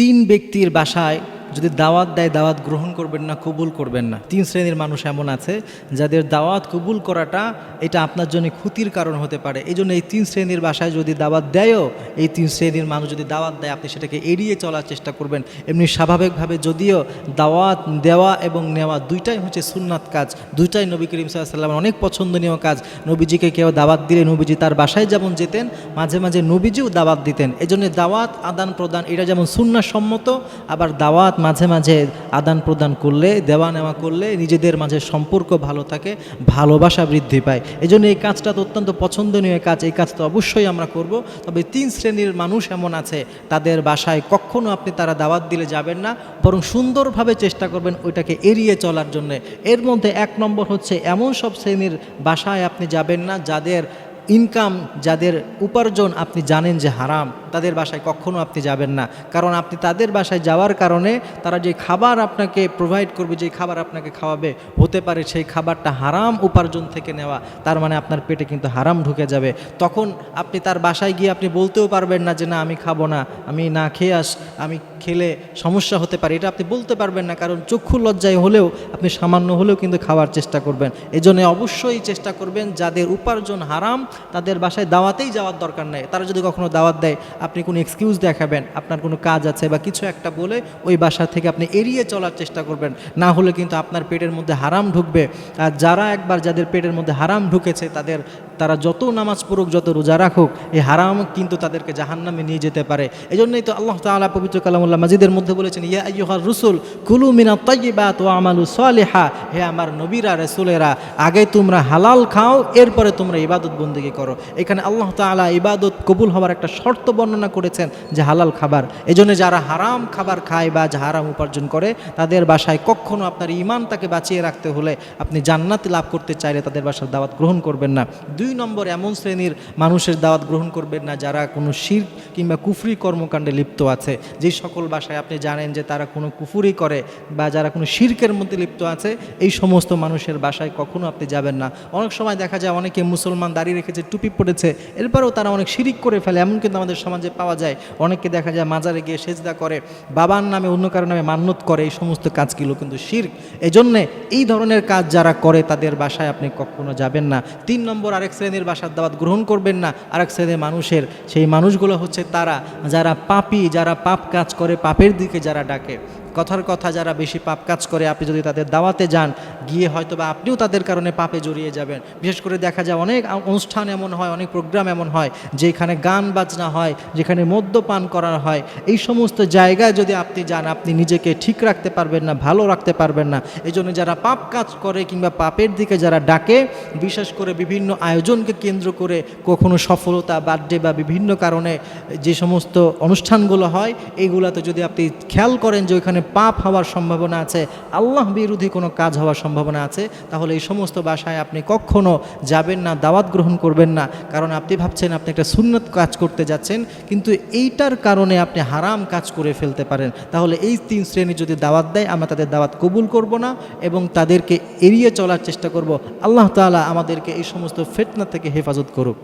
তিন ব্যক্তির বাসায় যদি দাওয়াত দেয়, দাওয়াত গ্রহণ করবেন না, কবুল করবেন না। তিন শ্রেণির মানুষ এমন আছে, যাদের দাওয়াত কবুল করাটা এটা আপনার জন্য ক্ষতির কারণ হতে পারে। এই জন্য এই তিন শ্রেণির বাসায় যদি দাওয়াত দেয়ও, এই তিন শ্রেণির মানুষ যদি দাওয়াত দেয়, আপনি সেটাকে এড়িয়ে চলার চেষ্টা করবেন। এমনি স্বাভাবিকভাবে যদিও দাওয়াত দেওয়া এবং নেওয়া দুইটাই হচ্ছে সুন্নাত কাজ, দুইটাই নবী করিম সাল্লাম অনেক পছন্দনীয় কাজ। নবীজিকে কেউ দাওয়াত দিলে নবীজি তার বাসায় যেমন যেতেন, মাঝে মাঝে নবীজিও দাওয়াত দিতেন। এই জন্য দাওয়াত আদান প্রদান এটা যেমন সুন্না সম্মত আবার দাওয়াত মাঝে মাঝে আদান প্রদান করলে, দেওয়া নেওয়া করলে নিজেদের মাঝে সম্পর্ক ভালো থাকে, ভালোবাসা বৃদ্ধি পায়। এই জন্য এই কাজটা তো অত্যন্ত পছন্দনীয় কাজ, এই কাজ তো অবশ্যই আমরা করব। তবে তিন শ্রেণির মানুষ এমন আছে, তাদের বাসায় কখনো আপনি তারা দাওয়াত দিলে যাবেন না, বরং সুন্দরভাবে চেষ্টা করবেন ওইটাকে এড়িয়ে চলার জন্য। এর মধ্যে এক নম্বর হচ্ছে, এমন সব শ্রেণির বাসায় আপনি যাবেন না, যাদের ইনকাম যাদের উপার্জন আপনি জানেন যে হারাম, তাদের বাসায় কখনো আপনি যাবেন না। কারণ আপনি তাদের বাসায় যাওয়ার কারণে তারা যে খাবার আপনাকে প্রোভাইড করবে, যে খাবার আপনাকে খাওয়াবে, হতে পারে সেই খাবারটা হারাম উপার্জন থেকে নেওয়া, তার মানে আপনার পেটে কিন্তু হারাম ঢুকে যাবে। তখন আপনি তার বাসায় গিয়ে আপনি বলতেও পারবেন না যে, না, আমি খাব না, আমি না খেয়ে আস, আমি খেলে সমস্যা হতে পারে। এটা আপনি বলতে পারবেন না, কারণ চক্ষু লজ্জায় হলেও আপনি সামান্য হলেও কিন্তু খাওয়ার চেষ্টা করবেন। এই জন্য অবশ্যই চেষ্টা করবেন, যাদের উপার্জন হারাম, তাদের বাসায় দাওয়াতেই যাওয়ার দরকার নেই। তারা যদি কখনো দাওয়াত দেয়, আপনি কোনো এক্সকিউজ দেখাবেন, আপনার কোনো কাজ আছে বা কিছু একটা বলে ওই বাসা থেকে আপনি এড়িয়ে চলার চেষ্টা করবেন। না হলে কিন্তু আপনার পেটের মধ্যে হারাম ঢুকবে। আর যারা একবার যাদের পেটের মধ্যে হারাম ঢুকেছে, তাদের, তারা যত নামাজ পড়ুক, যত রোজা রাখুক, এই হারাম কিন্তু তাদেরকে জাহান্নামে নিয়ে যেতে পারে। এই জন্যই তো আল্লাহ তাআলা পবিত্র কালামুল্লাহ মাজিদের মধ্যে বলেছেন, ইয়া আইয়ুহার রসুল, কুলু মিনা তৈবাত ও আমালু সালিহা। হে আমার নবীরা, রসুলেরা, আগে তোমরা হালাল খাও, এরপরে তোমরা ইবাদত বন্দিগি করো। এখানে আল্লাহ তাআলা ইবাদত কবুল হওয়ার একটা শর্ত বর্ণনা করেছেন যে হালাল খাবার। এই জন্য যারা হারাম খাবার খায় বা যা হারাম উপার্জন করে, তাদের বাসায় কখনো আপনার ইমানটাকে বাঁচিয়ে রাখতে হলে আপনি জান্নাত লাভ করতে চাইলে তাদের বাসার দাওয়াত গ্রহণ করবেন না। দুই নম্বর, এমন শ্রেণির মানুষের দাওয়াত গ্রহণ করবেন না যারা কোনো শির কিংবা কুফরি কর্মকাণ্ডে লিপ্ত আছে। যে সকল বাসায় আপনি জানেন যে তারা কোনো কুফুরি করে বা যারা কোনো শির্কের মধ্যে লিপ্ত আছে, এই সমস্ত মানুষের বাসায় কখনো আপনি যাবেন না। অনেক সময় দেখা যায় অনেকে মুসলমান দাঁড়িয়ে রেখেছে, টুপি পড়েছে এরপরেও তারা অনেক শিরিক করে ফেলে, এমন কিন্তু আমাদের সমাজে পাওয়া যায়। অনেকে দেখা যায় মাজারে গিয়ে সেজদা করে, বাবার নামে অন্য কারও নামে মান্যত করে, এই সমস্ত কাজগুলো কিন্তু শির্ক। এজন্যে এই ধরনের কাজ যারা করে, তাদের বাসায় আপনি কখনো যাবেন না। তিন নম্বর, আরেক শ্রেণির বাসার দাওয়াত গ্রহণ করবেন না। আরেক শ্রেণির মানুষের, সেই মানুষগুলো হচ্ছে তারা, যারা পাপি, যারা পাপ কাজ করে পাপের দিকে যারা ডাকে। কথার কথা যারা বেশি পাপ কাজ করে, আপনি যদি তাদের দাওয়াতে যান, গিয়ে হয়তো বা আপনিও তাদের কারণে পাপে জড়িয়ে যাবেন। বিশেষ করে দেখা যায় অনেক অনুষ্ঠান এমন হয়, অনেক প্রোগ্রাম এমন হয়, যেখানে গান বাজনা হয়, যেখানে মদ্যপান করা হয়। এই সমস্ত জায়গায় যদি আপনি যান, আপনি নিজেকে ঠিক রাখতে পারবেন না, ভালো রাখতে পারবেন না। এই জন্য যারা পাপ কাজ করে কিংবা পাপের দিকে যারা ডাকে, বিশেষ করে বিভিন্ন আয়োজনকে কেন্দ্র করে কখনো সফলতা, বার্থডে বা বিভিন্ন কারণে যে সমস্ত অনুষ্ঠানগুলো হয় এইগুলোতে যদি আপনি খেয়াল করেন যে ওইখানে পাপ হওয়ার সম্ভাবনা আছে, আল্লাহ বিরোধী কোনো কাজ হওয়ার সম্ভাবনা আছে, তাহলে এই সমস্ত বাসায় আপনি কখনো যাবেন না, দাওয়াত গ্রহণ করবেন না, কারণ আপনি ভাবছেন আপনি একটা সুন্নত কাজ করতে যাচ্ছেন, কিন্তু এইটার কারণে আপনি হারাম কাজ করে ফেলতে পারেন। তাহলে এই তিন শ্রেণি যদি দাওয়াত দেয়, আমরা তাদের দাওয়াত কবুল করব না এবং তাদেরকে এড়িয়ে চলার চেষ্টা করব। আল্লাহ তাআলা আমাদেরকে এই সমস্ত ফেতনা থেকে হেফাজত করুক।